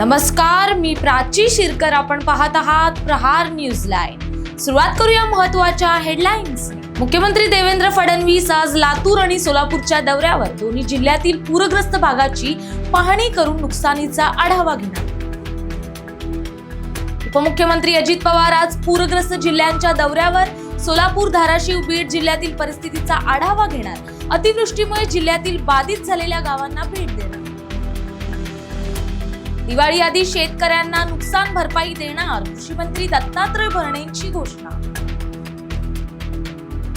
नमस्कार मी प्राची शिरकर. आपण पाहत आहात प्रहार न्यूज लाईन. सुरुवात करूया महत्त्वाच्या हेडलाईन्स मुख्यमंत्री देवेंद्र फडणवीस आज लातूर आणि सोलापूरच्या दौऱ्यावर. दोन्ही जिल्ह्यातील पूरग्रस्त भागाची पाहणी करून नुकसानीचा आढावा घेणार. उपमुख्यमंत्री अजित पवार आज पूरग्रस्त जिल्ह्यांच्या दौऱ्यावर. सोलापूर धाराशिव बीड जिल्ह्यातील परिस्थितीचा आढावा घेणार. अतिवृष्टीमुळे जिल्ह्यातील बाधित झालेल्या गावांना भेट देणार. दिवाळी आधी शेतकऱ्यांना नुकसान भरपाई देणार कृषी मंत्री दत्तात्रय भरणेंची घोषणा.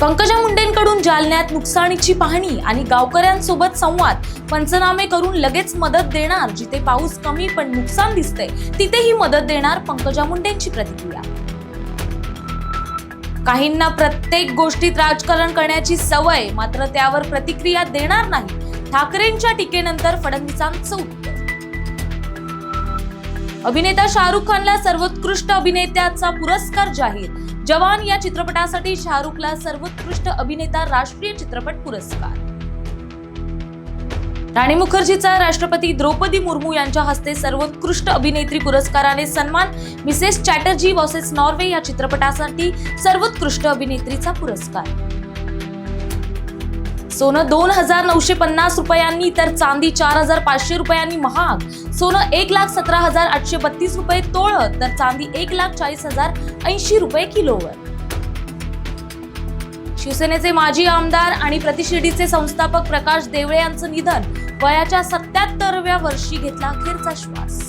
पंकजा मुंडेंकडून जालन्यात नुकसानीची पाहणी आणि गावकऱ्यांसोबत संवाद. पंचनामे करून लगेच मदत देणार जिथे पाऊस कमी पण नुकसान दिसते तिथेही मदत देणार पंकजा मुंडेंची प्रतिक्रिया. काहींना प्रत्येक गोष्टीत राजकारण करण्याची सवय मात्र त्यावर प्रतिक्रिया देणार नाही. ठाकरेंच्या टीकेनंतर फडणवीसांचं उत्तर. अभिनेता शाहरुख खानला सर्वोत्कृष्ट अभिनेत्याचा पुरस्कार जाहीर. जवान या चित्रपटासाठी शाहरुखला सर्वोत्कृष्ट अभिनेता राष्ट्रीय चित्रपट पुरस्कार. राणी मुखर्जीचा राष्ट्रपती द्रौपदी मुर्मू यांच्या हस्ते सर्वोत्कृष्ट अभिनेत्री पुरस्काराने सन्मान मिसेस चॅटर्जी वॉसेस नॉर्वे या चित्रपटासाठी सर्वोत्कृष्ट अभिनेत्रीचा पुरस्कार. सोनं दोन हजार नऊशे पन्नास रुपयांनी तर चांदी चार हजार पाचशे रुपयांनी महाग. सोनं एक लाख सतरा हजार आठशे बत्तीस रुपये तोळ तर चांदी एक लाख चाळीस हजार ऐंशी रुपये किलोवर. शिवसेनेचे माजी आमदार आणि प्रतिशिर्डीचे संस्थापक प्रकाश देवळे यांचं निधन वयाच्या सत्याहत्तरव्या वर्षी घेतला अखेरचा श्वास.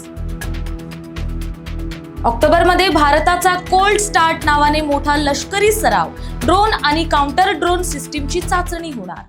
ऑक्टोबरमध्ये भारताचा कोल्ड स्टार्ट नावाने मोठा लष्करी सराव ड्रोन आणि काउंटर ड्रोन सिस्टीमची चाचणी होणार.